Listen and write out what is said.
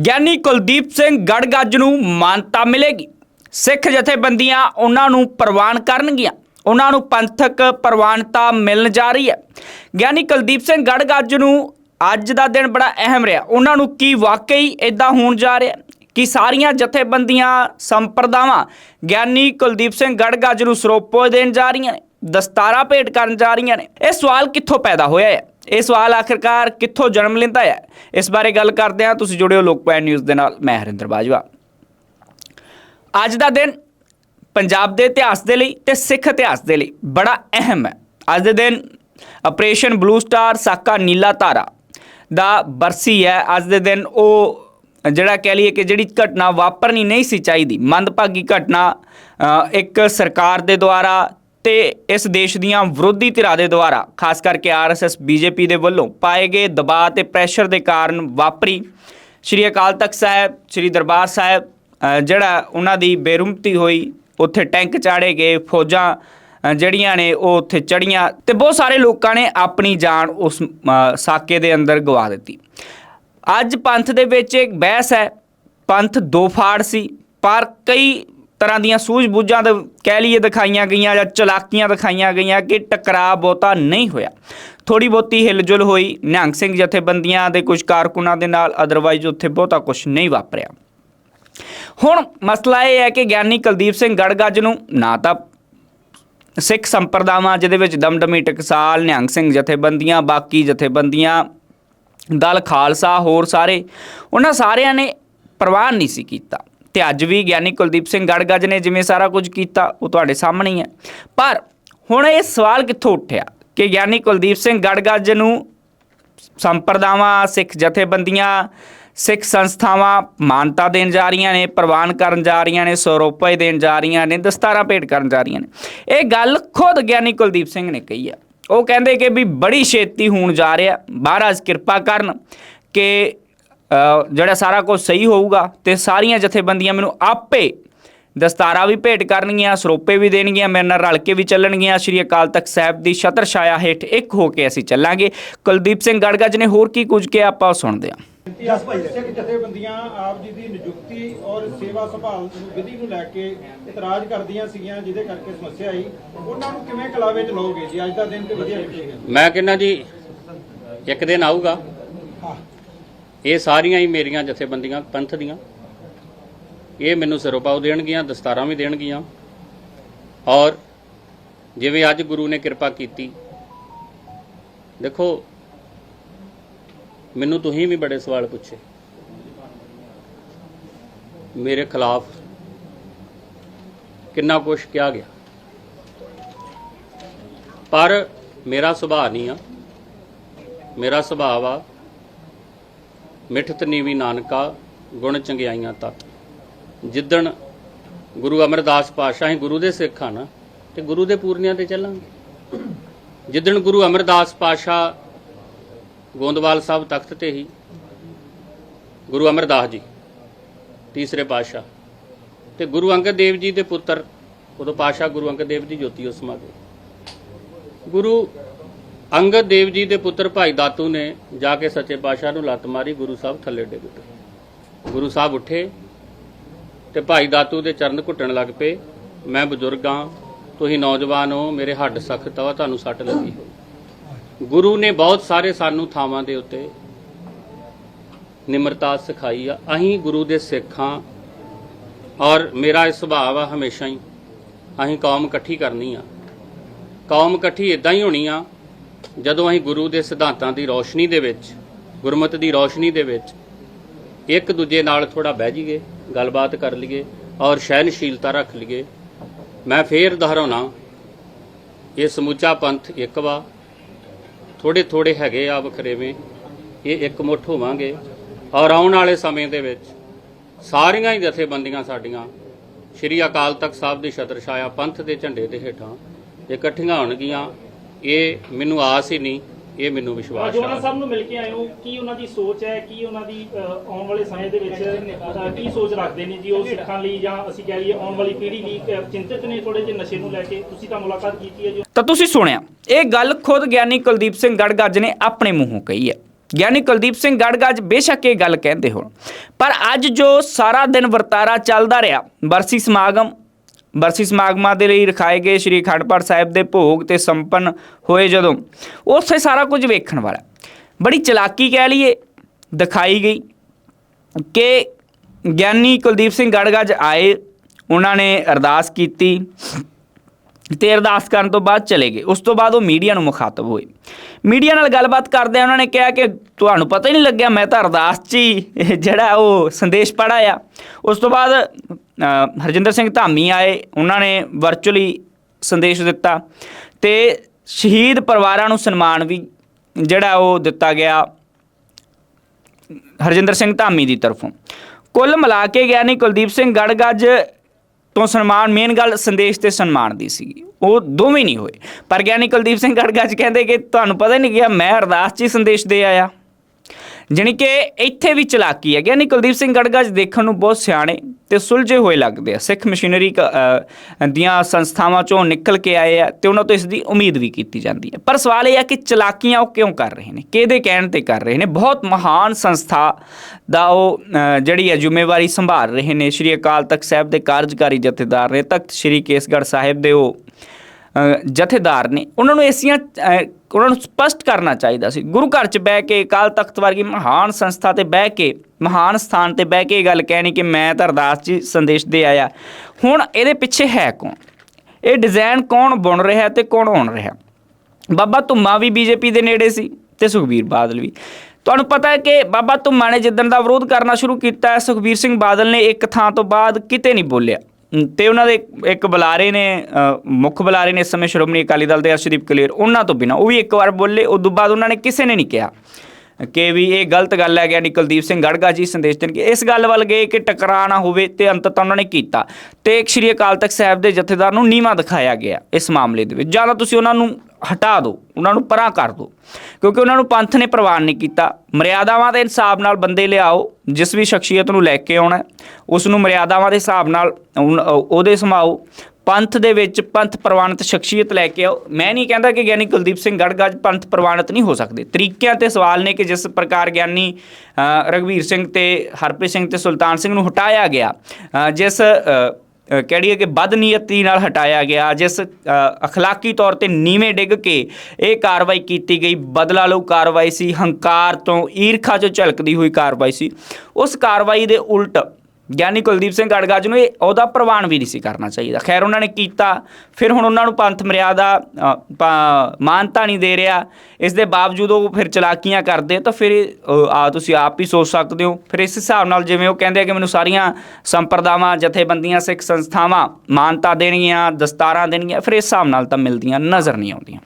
ਗਿਆਨੀ ਕੁਲਦੀਪ ਸਿੰਘ ਗੜਗੱਜ ਨੂੰ ਮਾਨਤਾ ਮਿਲੇਗੀ। ਸਿੱਖ ਜਥੇਬੰਦੀਆਂ ਉਹਨਾਂ ਨੂੰ ਪ੍ਰਵਾਨ ਕਰਨਗੀਆਂ। ਉਹਨਾਂ ਨੂੰ ਪੰਥਕ ਪ੍ਰਵਾਨਤਾ ਮਿਲਣ ਜਾ ਰਹੀ ਹੈ। ਗਿਆਨੀ ਕੁਲਦੀਪ ਸਿੰਘ ਗੜਗੱਜ ਨੂੰ ਅੱਜ ਦਾ ਦਿਨ ਬੜਾ ਅਹਿਮ ਰਿਹਾ। ਉਹਨਾਂ ਨੂੰ ਕੀ ਵਾਕਈ ਇਦਾਂ ਹੋਣ ਜਾ ਰਿਹਾ? ਕਿ ਸਾਰੀਆਂ ਜਥੇਬੰਦੀਆਂ ਸੰਪਰਦਾਵਾਂ ਗਿਆਨੀ ਕੁਲਦੀਪ ਸਿੰਘ ਗੜਗੱਜ ਨੂੰ ਸਰੋਪੋ ਦੇਣ ਜਾ ਰਹੀਆਂ ਨੇ, ਦਸਤਾਰਾ ਭੇਟ ਕਰਨ ਜਾ ਰਹੀਆਂ ਨੇ? ਇਹ ਸਵਾਲ ਕਿੱਥੋਂ ਪੈਦਾ ਹੋਇਆ ਹੈ? ਇਹ ਸਵਾਲ ਆਖਿਰਕਾਰ ਕਿੱਥੋਂ ਜਨਮ ਲੈਂਦਾ ਹੈ? ਇਸ ਬਾਰੇ ਗੱਲ ਕਰਦੇ ਹਾਂ। ਤੁਸੀਂ ਜੁੜਿਓ ਲੋਕਪਾਲ ਨਿਊਜ਼ ਦੇ ਨਾਲ। ਮੈਂ ਹਰਿੰਦਰ ਬਾਜਵਾ। ਅੱਜ ਦਾ ਦਿਨ ਪੰਜਾਬ ਦੇ ਇਤਿਹਾਸ ਦੇ ਲਈ ਤੇ ਸਿੱਖ ਇਤਿਹਾਸ ਦੇ ਲਈ ਬੜਾ ਅਹਿਮ ਹੈ। ਅੱਜ ਦੇ ਦਿਨ ਆਪਰੇਸ਼ਨ ਬਲੂ ਸਟਾਰ ਸਾਕਾ ਨੀਲਾ ਤਾਰਾ ਦਾ ਬਰਸੀ ਹੈ। ਅੱਜ ਦੇ ਦਿਨ ਉਹ ਜਿਹੜਾ ਕਹਿ ਲਈਏ ਕਿ ਜਿਹੜੀ ਘਟਨਾ ਵਾਪਰਨੀ ਨਹੀਂ ਸੀ ਚਾਹੀਦੀ, ਮੰਦਭਾਗੀ ਘਟਨਾ ਇੱਕ ਸਰਕਾਰ ਦੇ ਦੁਆਰਾ ਤੇ ਇਸ ਦੇਸ਼ ਦੀਆਂ ਵਿਰੋਧੀ ਧਿਰਾਂ ਦੇ ਦੁਆਰਾ, ਖਾਸ ਕਰਕੇ ਆਰਐਸਐਸ ਬੀਜੇਪੀ ਦੇ ਵੱਲੋਂ ਪਾਏ ਗਏ ਦਬਾਅ ਤੇ ਪ੍ਰੈਸ਼ਰ ਦੇ ਕਾਰਨ ਵਾਪਰੀ ਸ਼੍ਰੀ ਅਕਾਲ ਤਖਤ ਸਾਹਿਬ, ਸ਼੍ਰੀ ਦਰਬਾਰ ਸਾਹਿਬ ਜਿਹੜਾ ਉਹਨਾਂ ਦੀ ਬੇਰੁਮਤੀ ਹੋਈ, ਉੱਥੇ ਟੈਂਕ ਚਾੜੇ ਗਏ, ਫੌਜਾਂ ਜਿਹੜੀਆਂ ਨੇ ਉਹ ਉੱਥੇ ਚੜੀਆਂ ਤੇ ਬਹੁਤ ਸਾਰੇ ਲੋਕਾਂ ਨੇ ਆਪਣੀ ਜਾਨ ਉਸ ਸਾਕੇ ਦੇ ਅੰਦਰ ਗਵਾ ਦਿੱਤੀ। ਅੱਜ ਪੰਥ ਦੇ ਵਿੱਚ ਇੱਕ ਬਹਿਸ ਹੈ, ਪੰਥ ਦੋ ਫਾੜ ਸੀ, ਪਰ ਕਈ ਤਰ੍ਹਾਂ ਦੀਆਂ ਸੂਝ-ਬੂਝਾਂ ਦੇ ਕਹਿ ਲਈਏ ਦਿਖਾਈਆਂ ਗਈਆਂ ਜਾਂ ਚਲਾਕੀਆਂ ਦਿਖਾਈਆਂ ਗਈਆਂ ਕਿ ਟਕਰਾਅ ਬਹੁਤਾ ਨਹੀਂ ਹੋਇਆ। ਥੋੜੀ ਬਹੁਤੀ ਹਿਲਜੁਲ ਹੋਈ। ਨਿਹੰਗ ਸਿੰਘ ਜਥੇਬੰਦੀਆਂ ਦੇ ਕੁਝ ਕਾਰਕੁਨਾਂ ਦੇ ਨਾਲ ਅਦਰਵਾਈਜ਼ ਉੱਥੇ ਬਹੁਤਾ ਕੁਝ ਨਹੀਂ ਵਾਪਰਿਆ। ਹੁਣ ਮਸਲਾ ਇਹ ਹੈ ਕਿ ਗਿਆਨੀ ਕੁਲਦੀਪ ਸਿੰਘ ਗੜਗੱਜ ਨੂੰ ਨਾ ਤਾਂ ਸਿੱਖ ਸੰਪਰਦਾਵਾਂ ਜਿਹਦੇ ਵਿੱਚ ਦਮਦਮੀ ਟਕਸਾਲ, ਨਿਹੰਗ ਸਿੰਘ ਜਥੇਬੰਦੀਆਂ, ਬਾਕੀ ਜਥੇਬੰਦੀਆਂ, ਦਲ ਖਾਲਸਾ, ਹੋਰ ਸਾਰੇ, ਉਹਨਾਂ ਸਾਰਿਆਂ ਨੇ ਪ੍ਰਵਾਨ ਨਹੀਂ ਸੀ ਕੀਤਾ। ਤੇ ਅੱਜ ਵੀ ਗਿਆਨੀ ਕੁਲਦੀਪ ਸਿੰਘ ਗੜਗੱਜ ਨੇ ਜਿਵੇਂ ਸਾਰਾ ਕੁਝ ਕੀਤਾ, ਉਹ ਤੁਹਾਡੇ ਸਾਹਮਣੇ ਹੀ ਹੈ। ਪਰ ਹੁਣ ਇਹ ਸਵਾਲ ਕਿੱਥੋਂ ਉੱਠਿਆ ਕਿ ਗਿਆਨੀ ਕੁਲਦੀਪ ਸਿੰਘ ਗੜਗੱਜ ਨੂੰ ਸੰਪਰਦਾਵਾਂ, ਸਿੱਖ ਜਥੇਬੰਦੀਆਂ, ਸਿੱਖ ਸੰਸਥਾਵਾਂ ਮਾਨਤਾ ਦੇਣ ਜਾ ਰਹੀਆਂ ਨੇ, ਪ੍ਰਵਾਨ ਕਰਨ ਜਾ ਰਹੀਆਂ ਨੇ 100 ਰੁਪਏ ਦੇਣ ਜਾ ਰਹੀਆਂ ਨੇ, ਦਸਤਾਰਾ ਭੇਟ ਕਰਨ ਜਾ ਰਹੀਆਂ ਨੇ। ਇਹ ਗੱਲ ਖੁਦ ਗਿਆਨੀ ਕੁਲਦੀਪ ਸਿੰਘ ਨੇ ਕਹੀ ਆ ਉਹ ਕਹਿੰਦੇ ਕਿ ਵੀ ਬੜੀ ਛੇਤੀ ਹੋਣ ਜਾ ਰਿਹਾ, ਮਹਾਰਾਜ ਕਿਰਪਾ ਕਰਨ ਕਿ ਜਿਹੜਾ ਸਾਰਾ ਕੁਝ ਸਹੀ ਹੋਊਗਾ ਤੇ ਸਾਰੀਆਂ ਜਥੇਬੰਦੀਆਂ ਮੈਨੂੰ ਆਪੇ ਦਸਤਾਰਾ ਵੀ ਭੇਟ ਕਰਨਗੀਆਂ ਸਰੋਪੇ ਵੀ ਦੇਣਗੀਆਂ ਮੇਰੇ ਨਾਲ ਰਲ ਕੇ ਵੀ ਚੱਲਣਗੀਆਂ। ਸ਼੍ਰੀ ਅਕਾਲ ਤਖਤ ਸਾਹਿਬ ਦੀ ਛਤਰ ਛਾਇਆ ਹੇਠ ਇੱਕ ਹੋ ਕੇ ਅਸੀਂ ਚੱਲਾਂਗੇ। ਕੁਲਦੀਪ ਸਿੰਘ ਗੜਗੱਜ ਨੇ ਹੋਰ ਕੀ ਕੁਝ ਕਿਹਾ ਆਪਾਂ ਸੁਣਦੇ ਹਾਂ। ਜਸ ਭਾਈ ਸਿੱਖ ਜਥੇਬੰਦੀਆਂ ਆਪ ਜੀ ਦੀ ਨਿਯੁਕਤੀ ਔਰ ਸੇਵਾ ਸੰਭਾਲ ਨੂੰ ਵਿਧੀ ਨੂੰ ਲੈ ਕੇ ਇਤਰਾਜ਼ ਕਰਦੀਆਂ ਸੀਗੀਆਂ ਜਿਹਦੇ ਕਰਕੇ ਸਮੱਸਿਆ ਆਈ। ਉਹਨਾਂ ਨੂੰ ਕਿਵੇਂ ਕਲਾਵੇ ਚ ਲਓਗੇ ਜੀ? ਅੱਜ ਦਾ ਦਿਨ ਤੇ ਵਧੀਆ ਬੀਤੇਗਾ ਮੈਂ ਕਹਿੰਦਾ ਜੀ ਇੱਕ ਦਿਨ ਆਊਗਾ। ਇਹ ਸਾਰੀਆਂ ਹੀ ਮੇਰੀਆਂ ਜਥੇਬੰਦੀਆਂ, ਪੰਥ ਦੀਆਂ। ਇਹ ਮੈਨੂੰ ਸਿਰੋਪਾਉ ਦੇਣਗੀਆਂ, ਦਸਤਾਰਾਂ ਵੀ ਦੇਣਗੀਆਂ। ਔਰ ਜਿਵੇਂ ਅੱਜ ਗੁਰੂ ਨੇ ਕਿਰਪਾ ਕੀਤੀ, ਦੇਖੋ, ਮੈਨੂੰ ਤੁਸੀਂ ਵੀ ਬੜੇ ਸਵਾਲ ਪੁੱਛੇ। ਮੇਰੇ ਖਿਲਾਫ ਕਿੰਨਾ ਕੁਝ ਕਿਹਾ ਗਿਆ। ਪਰ ਮੇਰਾ ਸੁਭਾਅ ਨਹੀਂ ਆ। ਮੇਰਾ ਸੁਭਾਅ ਆ ਮਿਠਤ ਨੀਵੀ ਨਾਨਕਾ ਗੁਣ ਚੰਗਿਆਈਆਂ ਤੱਕ ਜਿੱਦਣ ਗੁਰੂ ਅਮਰਦਾਸ ਪਾਤਸ਼ਾਹ ਹੀ ਗੁਰੂ ਦੇ ਸਿੱਖ ਹਨ, ਤੇ ਗੁਰੂ ਦੇ ਪੂਰਨਿਆਂ ਤੇ ਚੱਲਾਂਗੇ। ਜਿੱਦਣ ਗੁਰੂ ਅਮਰਦਾਸ ਪਾਤਸ਼ਾਹ ਗੋਂਦਵਾਲ ਸਾਹਿਬ ਤਖਤ ਤੇ ਹੀ ਗੁਰੂ ਅਮਰਦਾਸ ਜੀ, ਤੀਸਰੇ ਪਾਤਸ਼ਾਹ, ਤੇ ਗੁਰੂ ਅੰਗਦ ਦੇਵ ਜੀ ਦੇ ਪੁੱਤਰ, ਉਦੋਂ ਪਾਤਸ਼ਾਹ ਗੁਰੂ ਅੰਗਦ ਦੇਵ ਦੀ ਜੋਤੀ ਉਸ ਸਮਾ ਗਏ। ਗੁਰੂ ਅੰਗਦ ਦੇਵ ਜੀ ਦੇ ਪੁੱਤਰ ਭਾਈ ਦਾਤੂ ਨੇ ਜਾ ਕੇ ਸੱਚੇ ਪਾਤਸ਼ਾਹ ਨੂੰ ਲੱਤ ਮਾਰੀ, ਗੁਰੂ ਸਾਹਿਬ ਥੱਲੇ ਡਿੱਗ ਪਏ। ਗੁਰੂ ਸਾਹਿਬ ਉੱਠੇ ਤੇ ਭਾਈ ਦਾਤੂ ਦੇ ਚਰਨ ਘੁੱਟਣ ਲੱਗ ਪਏ। ਮੈਂ ਬਜ਼ੁਰਗ ਹਾਂ ਤੁਸੀਂ ਨੌਜਵਾਨ ਹੋ, ਮੇਰੇ ਹੱਡ ਸਖਤ ਆ, ਤੁਹਾਨੂੰ ਸੱਟ ਲੱਗੀ। ਹੋਈ ਗੁਰੂ ਨੇ ਬਹੁਤ ਸਾਰੇ ਸਾਨੂੰ ਥਾਵਾਂ ਦੇ ਉੱਤੇ ਨਿਮਰਤਾ ਸਿਖਾਈ ਆ। ਅਸੀਂ ਗੁਰੂ ਦੇ ਸਿੱਖਾਂ ਔਰ ਮੇਰਾ ਇਹ ਸੁਭਾਅ ਆ ਹਮੇਸ਼ਾ ਹੀ। ਅਸੀਂ ਕੌਮ ਇਕੱਠੀ ਕਰਨੀ ਆ। ਕੌਮ ਇਕੱਠੀ ਇਦਾਂ ਹੀ ਹੋਣੀ ਆ ਜਦੋਂ ਅਸੀਂ ਗੁਰੂ ਦੇ ਸਿਧਾਂਤਾਂ ਦੀ ਰੌਸ਼ਨੀ ਦੇ ਵਿੱਚ, ਗੁਰਮਤਿ ਦੀ ਰੌਸ਼ਨੀ ਦੇ ਵਿੱਚ ਇੱਕ ਦੂਜੇ ਨਾਲ ਥੋੜਾ ਬਹਿ ਜਾਈਏ, ਗੱਲਬਾਤ ਕਰ ਲਈਏ ਔਰ ਸਹਿਨਸ਼ੀਲਤਾ ਰੱਖ ਲਈਏ, ਮੈਂ ਫੇਰ ਦੁਹਰਾਉਣਾ, ਇਹ ਸਮੁੱਚਾ ਪੰਥ ਇੱਕ ਵਾ ਥੋੜੇ ਥੋੜੇ ਹੈਗੇ ਆ ਵਖਰੇਵੇਂ, ਇਹ ਇੱਕ ਮੁੱਠ ਹੋਵਾਂਗੇ ਔਰ ਆਉਣ ਵਾਲੇ ਸਮੇਂ ਦੇ ਵਿੱਚ ਸਾਰੀਆਂ ਹੀ ਜਥੇਬੰਦੀਆਂ ਸਾਡੀਆਂ, ਸ਼੍ਰੀ ਅਕਾਲ ਤਖਤ ਸਾਹਿਬ ਦੀ ਛਤਰ ਛਾਇਆ ਪੰਥ ਦੇ ਝੰਡੇ ਦੇ ਹੇਠਾਂ ਇਕੱਠੀਆਂ ਹੋਣਗੀਆਂ ਇਹ ਮੈਨੂੰ ਆਸ ਹੀ ਨਹੀਂ ਇਹ ਮੈਨੂੰ ਵਿਸ਼ਵਾਸ ਜੋਨਾ ਹੈ ਸਾਹਿਬ ਨੂੰ ਮਿਲ ਕੇ ਆਏ ਹੋ ਕੀ ਉਹਨਾਂ ਦੀ ਸੋਚ ਹੈ ਕੀ ਉਹਨਾਂ ਦੀ ਆਉਣ ਵਾਲੇ ਸਮੇਂ ਦੇ ਵਿੱਚ ਕੀ ਸੋਚ ਰੱਖਦੇ ਨੇ ਜੀ ਉਹ ਸਿੱਖਾਂ ਲਈ ਜਾਂ ਅਸੀਂ ਕਹਿ ਲਈਏ ਆਉਣ ਵਾਲੀ ਪੀੜ੍ਹੀ ਲਈ? ਚਿੰਤਤ ਨੇ ਥੋੜੇ ਜਿਹੇ ਨਸ਼ੇ ਨੂੰ ਲੈ ਕੇ ਤੁਸੀਂ ਤਾਂ ਮੁਲਾਕਾਤ ਕੀਤੀ ਹੈ ਜੀ ਤਾਂ ਤੁਸੀਂ ਸੁਣਿਆ ਇਹ ਗੱਲ ਖੁਦ ਗਿਆਨੀ ਕੁਲਦੀਪ ਸਿੰਘ ਗੜਗੱਜ ਨੇ ਆਪਣੇ ਮੂੰਹੋਂ ਕਹੀ ਹੈ। ਗਿਆਨੀ ਕੁਲਦੀਪ ਸਿੰਘ ਗੜਗੱਜ ਬੇਸ਼ੱਕ ਇਹ ਗੱਲ ਕਹਿੰਦੇ ਹੋਣ ਪਰ ਅੱਜ ਜੋ ਸਾਰਾ ਦਿਨ ਵਰਤਾਰਾ ਚੱਲਦਾ ਰਿਹਾ ਬਰਸੀ ਸਮਾਗਮ ਬਰਸੀ ਸਮਾਗਮਾਂ ਦੇ ਲਈ ਰਖਾਏ ਗਏ ਸ੍ਰੀ ਅਖੰਡ ਪਾਠ ਸਾਹਿਬ ਦੇ ਭੋਗ ਤੇ ਸੰਪੰਨ ਹੋਏ ਜਦੋਂ ਉੱਥੇ ਸਾਰਾ ਕੁਝ ਵੇਖਣ ਵਾਲਾ ਬੜੀ ਚਲਾਕੀ ਕਹਿ ਲਈਏ, ਦਿਖਾਈ ਗਈ ਕਿ ਗਿਆਨੀ ਕੁਲਦੀਪ ਸਿੰਘ ਗੜਗੱਜ ਆਏ, ਉਹਨਾਂ ਨੇ ਅਰਦਾਸ ਕੀਤੀ ਤੇ ਅਰਦਾਸ ਕਰਨ ਤੋਂ ਬਾਅਦ ਚਲੇ ਗਏ। ਉਸ ਤੋਂ ਬਾਅਦ ਉਹ ਮੀਡੀਆ ਨੂੰ ਮੁਖਾਤਬ ਹੋਏ। ਮੀਡੀਆ ਨਾਲ ਗੱਲਬਾਤ ਕਰਦੇ ਉਹਨਾਂ ਨੇ ਕਿਹਾ ਕਿ ਤੁਹਾਨੂੰ ਪਤਾ ਹੀ ਨਹੀਂ ਲੱਗਿਆ, ਮੈਂ ਤਾਂ ਅਰਦਾਸ 'ਚ ਹੀ ਜਿਹੜਾ ਉਹ ਸੰਦੇਸ਼ ਪੜਾਇਆ ਉਸ ਤੋਂ ਬਾਅਦ ਹਰਜਿੰਦਰ ਸਿੰਘ ਧਾਮੀ ਆਏ, ਉਹਨਾਂ ਨੇ ਵਰਚੁਅਲੀ ਸੰਦੇਸ਼ ਦਿੱਤਾ ਤੇ ਸ਼ਹੀਦ ਪਰਿਵਾਰਾਂ ਨੂੰ ਸਨਮਾਨ ਵੀ ਜਿਹੜਾ ਉਹ ਦਿੱਤਾ ਗਿਆ ਹਰਜਿੰਦਰ ਸਿੰਘ ਧਾਮੀ ਦੀ ਤਰਫੋਂ। ਕੁੱਲ ਮਿਲਾ ਕੇ ਗਿਆਨੀ ਕੁਲਦੀਪ ਸਿੰਘ ਗੜਗੱਜ ਤੋਂ ਸਨਮਾਨ ਮੇਨ ਗੱਲ ਸੰਦੇਸ਼ ਤੇ ਸਨਮਾਨ ਦੀ ਸੀ ਉਹ ਦੋਵੇਂ ਨਹੀਂ ਹੋਏ। ਪਰ ਗਿਆਨੀ ਕੁਲਦੀਪ ਸਿੰਘ ਗੜਗੱਜ ਕਹਿੰਦੇ ਕਿ ਤੁਹਾਨੂੰ ਪਤਾ ਨਹੀਂ ਗਿਆ, ਮੈਂ ਅਰਦਾਸ 'ਚ ਹੀ ਸੰਦੇਸ਼ ਦੇ ਆਇਆ। ਜਾਣੀ ਕਿ ਇੱਥੇ ਵੀ ਚਲਾਕੀ ਹੈ ਯਾਨੀ ਕੁਲਦੀਪ ਸਿੰਘ ਗੜਗੱਜ ਦੇਖਣ ਨੂੰ ਬਹੁਤ ਸਿਆਣੇ ਤੇ ਸੁਲਝੇ ਹੋਏ ਲੱਗਦੇ ਆ। ਸਿੱਖ ਮਸ਼ੀਨਰੀ ਕ- ਦੀਆਂ ਸੰਸਥਾਵਾਂ ਚੋਂ ਨਿਕਲ ਕੇ ਆਏ ਆ ਤੇ ਉਹਨਾਂ ਤੋਂ ਇਸ ਦੀ ਉਮੀਦ ਵੀ ਕੀਤੀ ਜਾਂਦੀ ਹੈ ਪਰ ਸਵਾਲ ਇਹ ਹੈ ਕਿ ਚਲਾਕੀਆਂ ਉਹ ਕਿਉਂ ਕਰ ਰਹੇ ਨੇ? ਕਿਹਦੇ ਕਹਿਣ ਤੇ ਕਰ ਰਹੇ ਨੇ? ਬਹੁਤ ਮਹਾਨ ਸੰਸਥਾ ਦਾ ਉਹ ਜਿਹੜੀ ਹੈ ਜ਼ਿੰਮੇਵਾਰੀ ਸੰਭਾਲ ਰਹੇ ਨੇ। ਸ਼੍ਰੀ ਅਕਾਲ ਤਖਤ ਸਾਹਿਬ ਦੇ ਕਾਰਜਕਾਰੀ ਜਥੇਦਾਰ ਨੇ ਤਖਤ ਸ਼੍ਰੀ ਕੇਸਗੜ੍ਹ ਸਾਹਿਬ ਦੇ ਉਹ ਜਥੇਦਾਰ ਨੇ। ਉਹਨਾਂ ਨੂੰ ਐਸੀਆਂ ਉਹਨਾਂ ਨੂੰ ਸਪਸ਼ਟ ਕਰਨਾ ਚਾਹੀਦਾ ਸੀ। ਗੁਰੂ ਘਰ 'ਚ ਬਹਿ ਕੇ, ਅਕਾਲ ਤਖਤ ਵਰਗੀ ਮਹਾਨ ਸੰਸਥਾ ਤੇ ਬਹਿ ਕੇ, ਮਹਾਨ ਸਥਾਨ ਤੇ ਬਹਿ ਕੇ ਇਹ ਗੱਲ ਕਹਿਣੀ ਕਿ ਮੈਂ ਤਾਂ ਅਰਦਾਸ 'ਚ ਸੰਦੇਸ਼ ਦੇ ਆਇਆ। ਹੁਣ ਇਹਦੇ ਪਿੱਛੇ ਹੈ ਕੌਣ? ਇਹ ਡਿਜ਼ਾਈਨ ਕੌਣ ਬੁਣ ਰਿਹਾ ਤੇ ਕੌਣ ਉਣ ਰਿਹਾ? ਬਾਬਾ ਧੁੰਮਾ ਵੀ ਬੀਜੇਪੀ ਦੇ ਨੇੜੇ ਸੀ ਤੇ ਸੁਖਬੀਰ ਬਾਦਲ ਵੀ। ਤੁਹਾਨੂੰ ਪਤਾ ਹੈ ਕਿ ਬਾਬਾ ਧੁੰਮਾ ਨੇ ਜਿੱਦਣ ਦਾ ਵਿਰੋਧ ਕਰਨਾ ਸ਼ੁਰੂ ਕੀਤਾ, ਸੁਖਬੀਰ ਸਿੰਘ ਬਾਦਲ ਨੇ ਇੱਕ ਥਾਂ ਤੋਂ ਬਾਅਦ ਕਿਤੇ ਨਹੀਂ ਬੋਲਿਆ। ਤੇ ਉਹਨਾਂ ਦੇ ਇੱਕ ਬੁਲਾਰੇ ਨੇ ਮੁੱਖ ਬੁਲਾਰੇ ਨੇ ਇਸ ਸਮੇਂ ਸ਼੍ਰੋਮਣੀ ਅਕਾਲੀ ਦਲ ਦੇ ਅਰਸ਼ਦੀਪ ਕਲੇਰ, ਉਹਨਾਂ ਤੋਂ ਬਿਨਾਂ। ਉਹ ਵੀ ਇੱਕ ਵਾਰ ਬੋਲੇ ਉਸ ਤੋਂ ਬਾਅਦ ਉਹਨਾਂ ਨੇ ਕਿਸੇ ਨੇ ਨਹੀਂ ਕਿਹਾ। ਕਿ ਵੀ ਇਹ ਗਲਤ ਗੱਲ ਹੈ ਗਿਆਨੀ ਕੁਲਦੀਪ ਸਿੰਘ ਗੜਗਾ ਜੀ ਸੰਦੇਸ਼ ਦੇਣ ਕਿ ਇਸ ਗੱਲ ਵੱਲ ਗਏ ਕਿ ਟਕਰਾਅ ਨਾ ਹੋਵੇ ਤੇ ਅੰਤ ਤਾਂ ਉਹਨਾਂ ਨੇ ਕੀਤਾ। ਤੇ ਸ਼੍ਰੀ ਅਕਾਲ ਤਖਤ ਸਾਹਿਬ ਦੇ ਜਥੇਦਾਰ ਨੂੰ ਨੀਵਾ ਦਿਖਾਇਆ ਗਿਆ ਇਸ ਮਾਮਲੇ ਦੇ ਵਿੱਚ। ਜਾਂ ਤਾਂ ਤੁਸੀਂ ਉਹਨਾਂ ਨੂੰ ਹਟਾ ਦਿਓ ਉਹਨਾਂ ਨੂੰ ਪਰਾਂ ਕਰ ਦਿਓ। ਕਿਉਂਕਿ ਉਹਨਾਂ ਨੂੰ ਪੰਥ ਨੇ ਪ੍ਰਵਾਨ ਨਹੀਂ ਕੀਤਾ। ਮਰਿਆਦਾਵਾਂ ਦੇ ਹਿਸਾਬ ਨਾਲ ਬੰਦੇ ਲਿਆਓ ਜਿਸ ਵੀ ਸ਼ਖਸੀਅਤ ਨੂੰ ਲੈ ਕੇ ਆਉਣਾ ਹੈ, ਉਸ ਨੂੰ ਮਰਿਆਦਾਵਾਂ ਦੇ ਹਿਸਾਬ ਨਾਲ ਉਹਦੇ ਸਮਾਓ। ਪੰਥ ਦੇ ਵਿੱਚ ਪੰਥ ਪ੍ਰਵਾਨਿਤ ਸ਼ਖਸੀਅਤ ਲੈ ਕੇ ਆਓ। ਮੈਂ ਨਹੀਂ ਕਹਿੰਦਾ ਕਿ ਗਿਆਨੀ ਕੁਲਦੀਪ ਸਿੰਘ ਗੜਗੱਜ ਪੰਥ ਪ੍ਰਵਾਨਿਤ ਨਹੀਂ ਹੋ ਸਕਦੇ। ਤਰੀਕਿਆਂ ਤੇ ਸਵਾਲ ਨੇ ਕਿ ਜਿਸ ਪ੍ਰਕਾਰ ਗਿਆਨੀ ਅ, ਰਘਵੀਰ ਸਿੰਘ ਤੇ ਹਰਪ੍ਰੀਤ ਸਿੰਘ ਤੇ ਸੁਲਤਾਨ ਸਿੰਘ ਨੂੰ ਹਟਾਇਆ ਗਿਆ ਜਿਸ ਅ, ਅ, ਕਿ ਬਦਨੀਅਤੀ ਨਾਲ ਹਟਾਇਆ ਗਿਆ ਜਿਸ ਅ, ਅਖਲਾਕੀ ਤੌਰ ਤੇ ਨੀਵੇਂ ਡਿੱਗ ਕੇ ਇਹ ਕਾਰਵਾਈ ਕੀਤੀ ਗਈ। ਬਦਲਾ ਲਓ ਕਾਰਵਾਈ ਸੀ ਹੰਕਾਰ ਤੋਂ ਈਰਖਾ ਚੋਂ ਝਲਕਦੀ ਹੋਈ ਕਾਰਵਾਈ ਸੀ। ਉਸ ਕਾਰਵਾਈ ਦੇ ਉਲਟ ਗਿਆਨੀ ਕੁਲਦੀਪ ਸਿੰਘ ਗੜਗੱਜ ਨੂੰ ਇਹ ਉਹਦਾ ਪ੍ਰਵਾਨ ਵੀ ਨਹੀਂ ਸੀ ਕਰਨਾ ਚਾਹੀਦਾ। ਖੈਰ ਉਹਨਾਂ ਨੇ ਕੀਤਾ। ਫਿਰ ਹੁਣ ਉਹਨਾਂ ਨੂੰ ਪੰਥ ਮਰਿਆਦਾ ਅ, ਮਾਨਤਾ ਨਹੀਂ ਦੇ ਰਿਹਾ। ਇਸ ਦੇ ਬਾਵਜੂਦ ਉਹ ਫਿਰ ਚਲਾਕੀਆਂ ਕਰਦੇ ਤਾਂ ਫਿਰ ਆ ਤੁਸੀਂ ਆਪ ਹੀ ਸੋਚ ਸਕਦੇ ਹੋ। ਫਿਰ ਇਸ ਹਿਸਾਬ ਨਾਲ ਜਿਵੇਂ ਉਹ ਕਹਿੰਦੇ ਆ ਕਿ ਮੈਨੂੰ ਸਾਰੀਆਂ ਸੰਪਰਦਾਵਾਂ ਜਥੇਬੰਦੀਆਂ ਸਿੱਖ ਸੰਸਥਾਵਾਂ ਮਾਨਤਾ ਦੇਣਗੀਆਂ ਦਸਤਾਰਾਂ ਦੇਣਗੀਆਂ ਫਿਰ ਇਸ ਹਿਸਾਬ ਨਾਲ ਤਾਂ ਮਿਲਦੀਆਂ ਨਜ਼ਰ ਨਹੀਂ ਆਉਂਦੀਆਂ।